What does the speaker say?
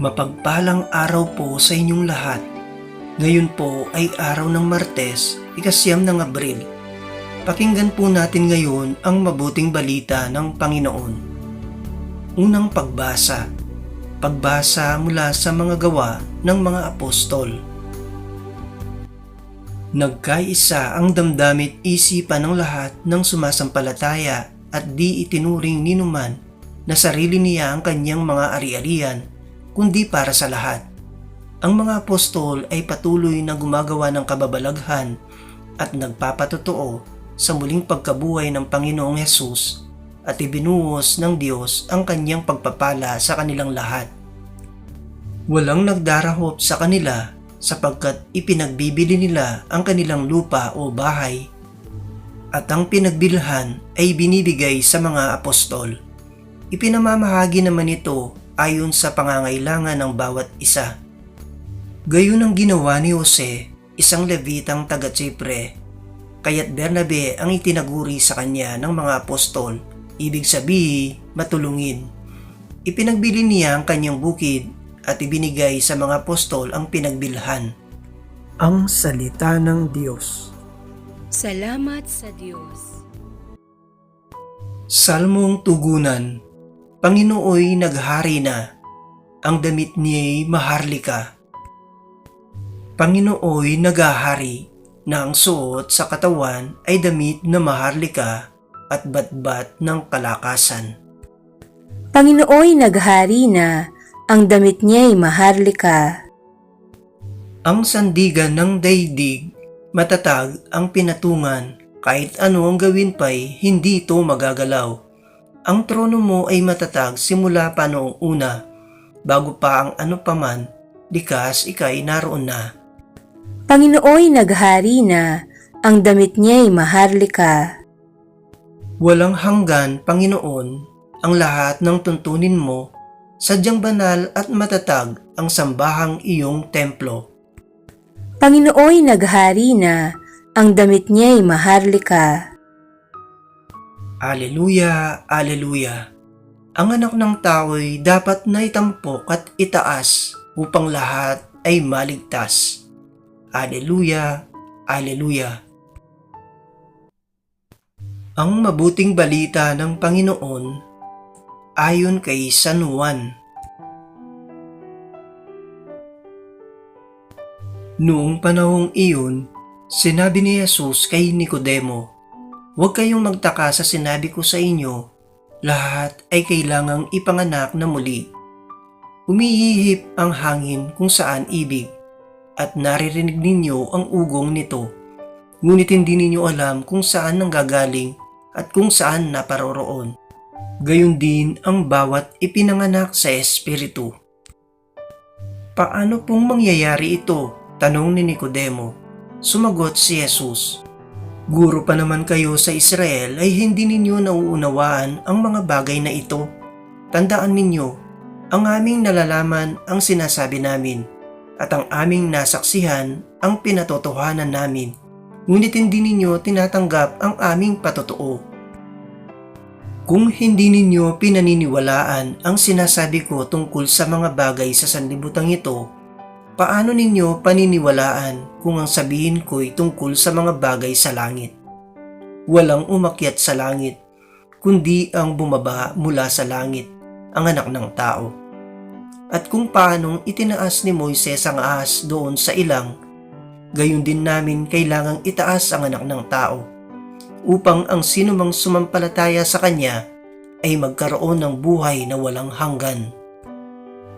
Mapagpalang araw po sa inyong lahat. Ngayon po ay araw ng Martes, ikasyam ng Abril. Pakinggan po natin ngayon ang mabuting balita ng Panginoon. Unang pagbasa. Pagbasa mula sa mga gawa ng mga apostol. Nagkaisa ang damdamit isipan ng lahat ng sumasampalataya at di itinuring ninuman na sarili niya ang kanyang mga ari-arian kundi para sa lahat. Ang mga apostol ay patuloy na gumagawa ng kababalaghan at nagpapatotoo sa muling pagkabuhay ng Panginoong Hesus at ibinuhos ng Diyos ang kanyang pagpapala sa kanilang lahat. Walang nagdarahop sa kanila sapagkat ipinagbibili nila ang kanilang lupa o bahay at ang pinagbilhan ay binibigay sa mga apostol. Ipinamamahagi naman ito ayon sa pangangailangan ng bawat isa. Gayon ang ginawa ni Jose, isang Levitang taga Chipre. Kaya't Bernabe ang itinaguri sa kanya ng mga apostol, ibig sabihin matulungin. Ipinagbili niya ang kanyang bukid at ibinigay sa mga apostol ang pinagbilhan. Ang Salita ng Diyos Salamat sa Diyos. Salmong Tugunan Panginooy naghari na, ang damit niya'y maharlika. Panginooy nagahari na ang suot sa katawan ay damit na maharlika at batbat ng kalakasan. Panginooy naghari na, ang damit niya'y maharlika. Ang sandigan ng daigdig, matatag ang pinatungan, kahit ano ang gawin pa'y hindi ito magagalaw. Ang trono mo ay matatag simula pa noong una, bago pa ang ano paman, likas ikay naroon na. Panginooy naghari na, ang damit niya'y maharlika. Walang hanggan, Panginoon, ang lahat ng tuntunin mo, sadyang banal at matatag ang sambahang iyong templo. Panginooy naghari na, ang damit niya'y maharlika. Aleluya, Aleluya. Ang anak ng tao'y dapat na itampok at itaas upang lahat ay maligtas. Aleluya, Aleluya. Ang mabuting balita ng Panginoon ayon kay San Juan. Noong panahong iyon, sinabi ni Jesus kay Nicodemo, Huwag kayong magtaka sa sinabi ko sa inyo, lahat ay kailangang ipanganak na muli. Umihihip ang hangin kung saan ibig, at naririnig ninyo ang ugong nito. Ngunit hindi ninyo alam kung saan nanggagaling at kung saan naparoroon. Gayon din ang bawat ipinanganak sa Espiritu. Paano pong mangyayari ito? Tanong ni Nicodemo. Sumagot si Jesus. Guro pa naman kayo sa Israel ay hindi ninyo nauunawaan ang mga bagay na ito. Tandaan ninyo, ang aming nalalaman ang sinasabi namin at ang aming nasaksihan ang pinatotohanan namin. Ngunit hindi ninyo tinatanggap ang aming patotoo. Kung hindi ninyo pinaniniwalaan ang sinasabi ko tungkol sa mga bagay sa sanlibutan ito, paano ninyo paniniwalaan kung ang sabihin ko'y tungkol sa mga bagay sa langit? Walang umakyat sa langit, kundi ang bumaba mula sa langit, ang anak ng tao. At kung paanong itinaas ni Moises ang ahas doon sa ilang, gayon din namin kailangang itaas ang anak ng tao, upang ang sinumang sumampalataya sa kanya ay magkaroon ng buhay na walang hanggan